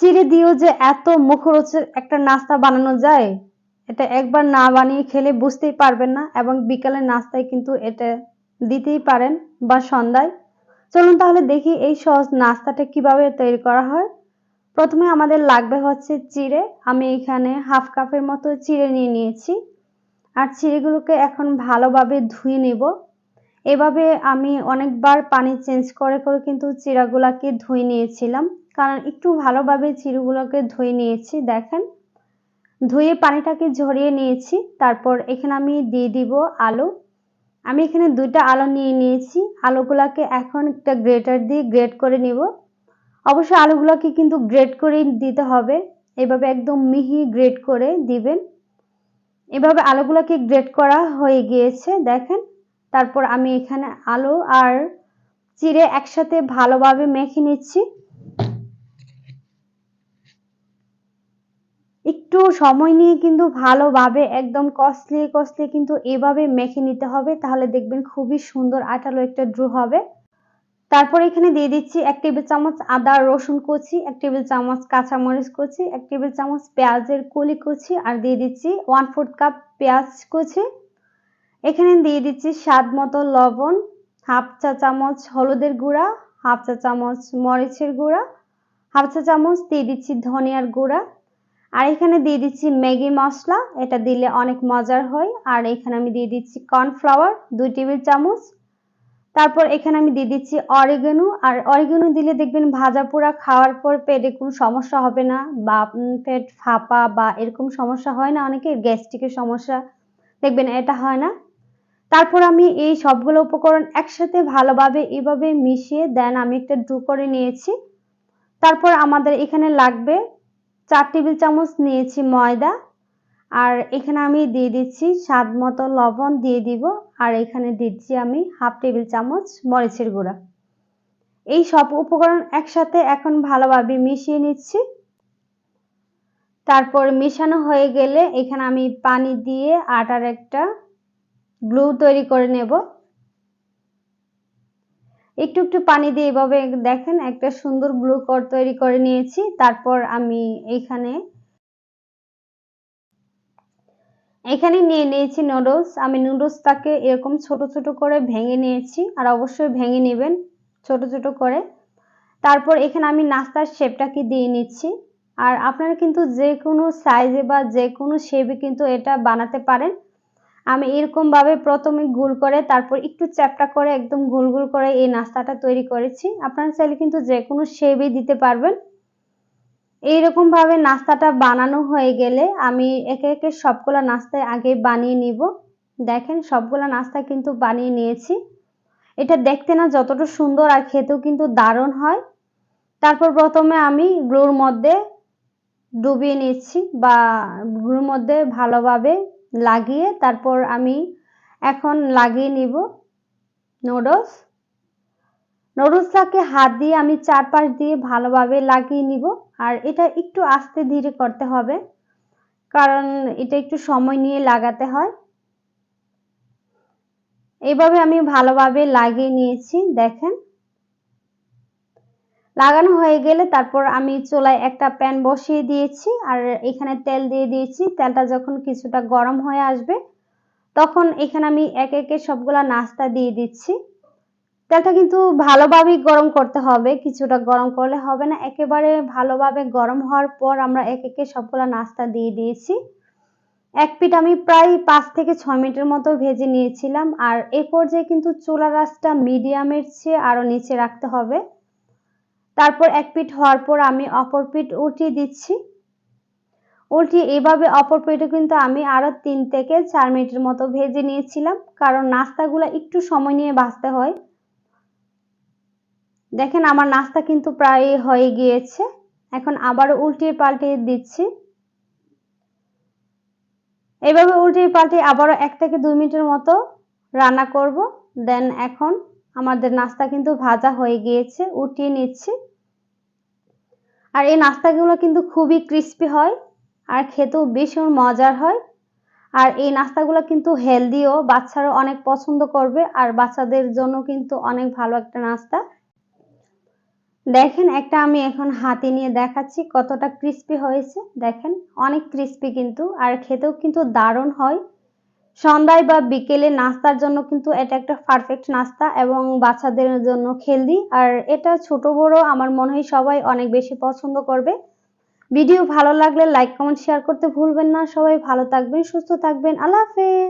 চিড়ে দিয়েও যে এত মুখরোচক একটা নাস্তা বানানো যায়। এটা একবার না বানিয়ে খেলে বুঝতেই পারবেন না এবং বিকালের নাস্তায় কিন্তু এটা দিতেই পারেন বা সন্ধ্যায়। চলুন তাহলে দেখি এই সহজ নাস্তাটা কীভাবে তৈরি করা হয়। প্রথমে আমাদের লাগবে হচ্ছে চিড়ে। আমি এখানে হাফ কাপের মতো চিড়ে নিয়ে নিয়েছি। আর চিড়েগুলোকে এখন ভালোভাবে ধুয়ে নেব। এভাবে আমি অনেকবার পানি চেঞ্জ করে করে কিন্তু চিড়াগুলাকে ধুয়ে নিয়েছিলাম। কারণ একটু ভালোভাবে চিড়গুলোকে ধুয়ে নিয়েছি, দেখেন। ধুয়ে পানিটাকে ঝরিয়ে নিয়েছি, তারপর এখানে আমি দিয়ে দিব আলু। আমি এখানে দুইটা আলু নিয়ে নিয়েছি, আলুগুলাকে এখন একটা গ্রেটার দিয়ে গ্রেট করে নিব। অবশ্যই আলুগুলোকে কিন্তু গ্রেট করে দিতে হবে, এভাবে একদম মিহি গ্রেট করে দিবেন। এভাবে আলুগুলোকে গ্রেট করা হয়ে গিয়েছে, দেখেন। তারপর আমি এখানে আলু আর চিড়ে একসাথে ভালোভাবে মেখে নিচ্ছি একটু সময় নিয়ে কিন্তু ভালোভাবে, একদম কষলিয়ে কষলিয়ে কিন্তু এভাবে মেখে নিতে হবে, তাহলে দেখবেন খুবই সুন্দর আটালো একটা ড্রু হবে। তারপর এখানে দিয়ে দিচ্ছি এক টেবিল চামচ আদা, রসুন কুচি, এক টেবিল চামচ কাঁচামরিচ কুচি, এক টেবিল চামচ পেঁয়াজের কলি কুচি, আর দিয়ে দিচ্ছি ওয়ান ফোর্থ কাপ পেঁয়াজ কুচি। এখানে দিয়ে দিচ্ছি স্বাদ মতো লবণ হাফ চা চামচ হলুদের গুঁড়া হাফ চা চামচ মরিচের গুঁড়া হাফ চা চামচ দিয়ে দিচ্ছি ধনিয়ার গুঁড়া। আর এখানে দিয়ে দিচ্ছি ম্যাগি মশলা। এটা দিলে অনেক মজার হয়। আর এখানে আমি দিয়ে দিচ্ছি কর্নফ্লাওয়ার, দুই টেবিল চামচ। তারপর এখানে আমি দিয়ে দিচ্ছি অরিগেনো। আর অরিগেনো দিলে দেখবেন ভাজা পোড়া খাওয়ার পর পেটে কোনো সমস্যা হবে না বা পেট ফাঁপা বা এরকম সমস্যা হয় না। অনেকের গ্যাস্ট্রিকের সমস্যা দেখবেন এটা হয় না। তারপর আমি এই সবগুলো উপকরণ একসাথে ভালোভাবে এভাবে মিশিয়ে দেন আমি একটা ডু করে নিয়েছি। তারপর আমাদের এখানে লাগবে চার টেবিল চামচ নিয়েছি ময়দা। আর এখানে আমি দিয়ে দিচ্ছি স্বাদ মতো লবণ দিয়ে দিব। আর এখানে দিচ্ছি আমি হাফ টেবিল চামচ মরিচের গুঁড়া। এই সব উপকরণ একসাথে এখন ভালোভাবে মিশিয়ে নিচ্ছি। তারপর মেশানো হয়ে গেলে এখানে আমি পানি দিয়ে আটার একটা গ্লু তৈরি করে নেব। একটু একটু পানি দিয়ে এভাবে দেখেন, একটা সুন্দর গ্লু কর তৈরি করে নিয়েছি। তারপর আমি এখানে এখানে নিয়ে নিয়েছি নুডলস আমি নুডলসটাকে এরকম ছোট ছোট করে ভেঙে নিয়েছি, আর অবশ্যই ভেঙে নেবেন ছোট ছোট করে। তারপর এখানে আমি নাস্তার শেপটাকে দিয়ে নিচ্ছি। আর আপনারা কিন্তু যে কোনো সাইজে বা যে কোনো শেপে কিন্তু এটা বানাতে পারেন। আমি এরকমভাবে প্রথমে গোল করে, তারপর একটু চ্যাপটা করে, একদম গোল গোল করে এই নাস্তাটা তৈরি করেছি। আপনারা চাইলে কিন্তু যে কোনো শেপে দিতে পারবেন। এইরকম ভাবে নাস্তাটা বানানো হয়ে গেলে আমি একে একে সবগুলা নাস্তায় আগে বানিয়ে নিব। দেখেন, সবগুলা নাস্তা কিন্তু বানিয়ে নিয়েছি। এটা দেখতে না যতটা সুন্দর আর খেতেও কিন্তু দারুণ হয়। তারপর প্রথমে আমি গ্লুর মধ্যে ডুবিয়ে নিচ্ছি বা গ্লুর মধ্যে ভালোভাবে লাগিয়ে তারপর আমি এখন লাগিয়ে নিব নুডলস নুডলসটাকে হাত দিয়ে আমি চারপাশ দিয়ে ভালোভাবে লাগিয়ে নিব। আর এটা একটু আস্তে ধীরে করতে হবে, কারণ এটা একটু সময় নিয়ে লাগাতে হয়। এইভাবে আমি ভালোভাবে লাগিয়ে নিয়েছি, দেখেন। লাগানো হয়ে গেলে তারপর আমি চুলায় একটা প্যান বসিয়ে দিয়েছি আর এখানে তেল দিয়ে দিয়েছি। তেলটা যখন কিছুটা গরম হয়ে আসবে, তখন এখানে আমি এক একে সবগুলা নাস্তা দিয়ে দিচ্ছি। তেলটা কিন্তু ভালোভাবেই গরম করতে হবে, কিছুটা গরম করলে হবে না। একেবারে ভালোভাবে গরম হওয়ার পর আমরা এক একে সবগুলা নাস্তা দিয়ে দিয়েছি। এক পিঠ আমি প্রায় পাঁচ থেকে ছয় মিনিটের মতো ভেজে নিয়েছিলাম। আর এ পর্যায়ে কিন্তু চুলা রাসটা মিডিয়ামের চেয়ে আরও নিচে রাখতে হবে। তারপর এক পিঠ হওয়ার পর আমি অপর পিঠ উল্টিয়ে দিচ্ছি। উল্টিয়ে এভাবে অপর পিঠে কিন্তু আমি আরও তিন থেকে চার মিনিটের মতো ভেজে নিয়েছিলাম, কারণ নাস্তাগুলো একটু সময় নিয়ে ভাজতে হয়। দেখেন আমার নাস্তা কিন্তু প্রায় হয়ে গিয়েছে। এখন আবারও উল্টিয়ে পাল্টিয়ে দিচ্ছি। এভাবে উল্টিয়ে পাল্টিয়ে আবারও এক থেকে দুই মিনিটের মতো রান্না করব। দেন এখন আমাদের নাস্তা কিন্তু ভাজা হয়ে গিয়েছে, উঠিয়ে নিচ্ছি। আর এই নাস্তাগুলো কিন্তু খুবই ক্রিস্পি হয় আর খেতেও ভীষণ মজার হয়। আর এই নাস্তাগুলো কিন্তু হেলদিও বাচ্চারা অনেক পছন্দ করবে আর বাচ্চাদের জন্য কিন্তু অনেক ভালো একটা নাস্তা। দেখেন, একটা আমি এখন হাতে নিয়ে দেখাচ্ছি কতটা ক্রিস্পি হয়েছে। দেখেন, অনেক ক্রিস্পি কিন্তু আর খেতেও কিন্তু দারুণ হয়। সন্ধ্যায় বা বিকেলে নাস্তার জন্য কিন্তু এটা একটা পারফেক্ট নাস্তা এবং বাচ্চাদের জন্য হেলদি আর এটা ছোট বড় আমার মনে হয় সবাই অনেক বেশি পছন্দ করবে। ভিডিও ভালো লাগলে লাইক কমেন্ট শেয়ার করতে ভুলবেন না। সবাই ভালো থাকবেন, সুস্থ থাকবেন। আল্লাহ হাফেজ।